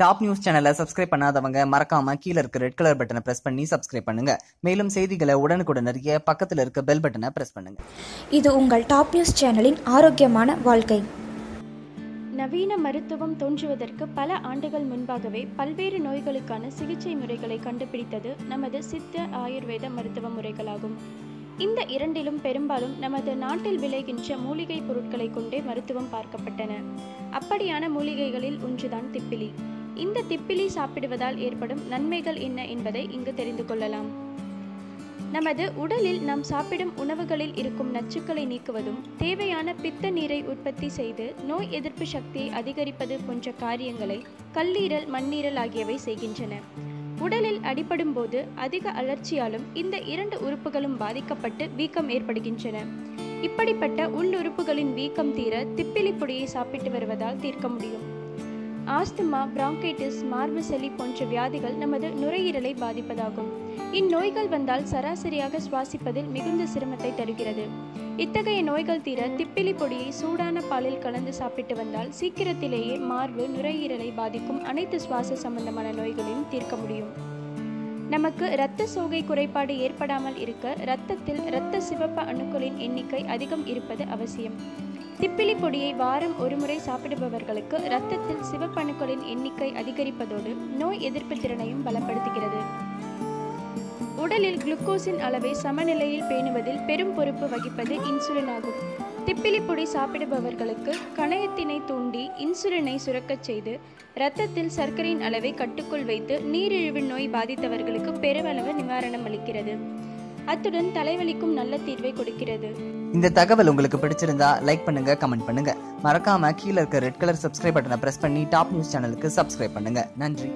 Top news சேனலை subscribe பண்ணாதவங்க மறக்காம கீழ இருக்க ரெட் கலர் பட்டனை பிரஸ் பண்ணி சப்ஸ்கிரைப் பண்ணுங்க. மேலும் செய்திகளை உடனுக்குடன் அறிய பக்கத்துல இருக்க பெல் பட்டனை பிரஸ் பண்ணுங்க. இது உங்கள் டாப் நியூஸ் சேனலின் ஆரோக்கியமான வாழ்க்கை. நவீன மருத்துவம் தோன்றுவதற்கு பல ஆண்டுகள் முன்பாகவே பல்வேறு நோய்களுக்கான சிகிச்சை முறைகளை கண்டுபிடித்தது நமது சித்த ஆயுர்வேத மருத்துவ முறைகளாகும். இந்த இரண்டிலும் பெரும்பாலும் நமது நாட்டில் விளைகின்ற மூலிகை பொருட்களை கொண்டே மருத்துவம் பார்க்கப்பட்டன. அப்படியான மூலிகைகளில் ஒன்றுதான் திப்பிலி. இந்த திப்பிலி சாப்பிடுவதால் ஏற்படும் நன்மைகள் என்ன என்பதை இங்கு தெரிந்து கொள்ளலாம். நமது உடலில் நாம் சாப்பிடும் உணவுகளில் இருக்கும் நச்சுக்களை நீக்குவதும் தேவையான பித்த நீரை உற்பத்தி செய்து நோய் எதிர்ப்பு சக்தியை அதிகரிப்பது போன்ற காரியங்களை கல்லீரல் மண்ணீரல் ஆகியவை செய்கின்றன. உடலில் அடிபடும் போது அதிக அலர்ச்சியாலும் இந்த இரண்டு உறுப்புகளும் பாதிக்கப்பட்டு வீக்கம் ஏற்படுகின்றன. இப்படிப்பட்ட உள்ளுறுப்புகளின் வீக்கம் தீர திப்பிலி பொடியை சாப்பிட்டு வருவதால் தீர்க்க முடியும். ஆஸ்துமா பிராங்கைட்டிஸ் மார்பு சளி போன்ற வியாதிகள் நமது நுரையீரலை பாதிப்பதாகும். இந்நோய்கள் வந்தால் சராசரியாக சுவாசிப்பதில் மிகுந்த சிரமத்தை தருகிறது. இத்தகைய நோய்கள் தீர திப்பிலி பொடியை சூடான பாலில் கலந்து சாப்பிட்டு வந்தால் சீக்கிரத்திலேயே மார்பு நுரையீரலை பாதிக்கும் அனைத்து சுவாச சம்பந்தமான நோய்களையும் தீர்க்க முடியும். நமக்கு இரத்த சோகை குறைபாடு ஏற்படாமல் இருக்க இரத்தத்தில் இரத்த சிவப்பு அணுக்களின் எண்ணிக்கை அதிகம் இருப்பது அவசியம். திப்பிலி பொடியை வாரம் ஒருமுறை சாப்பிடுபவர்களுக்கு இரத்தத்தில் சிவப்பணுக்களின் எண்ணிக்கை அதிகரிப்பதோடு நோய் எதிர்ப்பு திறனையும் பலப்படுத்துகிறது. உடலில் குளுக்கோஸின் அளவை சமநிலையில் பேணுவதில் பெரும் பொறுப்பு வகிப்பது இன்சுலின் ஆகும். திப்பிலி பொடி சாப்பிடுபவர்களுக்கு கணையத்தினை தூண்டி இன்சுலினை சுரக்கச் செய்து இரத்தத்தில் சர்க்கரையின் அளவை கட்டுக்குள் வைத்து நீரிழிவு நோய் பாதித்தவர்களுக்கு பெருமளவு நிவாரணம் அளிக்கிறது. அத்துடன் தலைவலிக்கும் நல்ல தீர்வை கொடுக்கிறது. இந்த தகவல் உங்களுக்கு பிடிச்சிருந்தா லைக் பண்ணுங்க கமெண்ட் பண்ணுங்க. மறக்காம கீழ இருக்க ரெட் கலர் சப்ஸ்கிரைப் பட்டனை பிரஸ் பண்ணி டாப் நியூஸ் சேனலுக்கு சப்ஸ்கிரைப் பண்ணுங்க. நன்றி.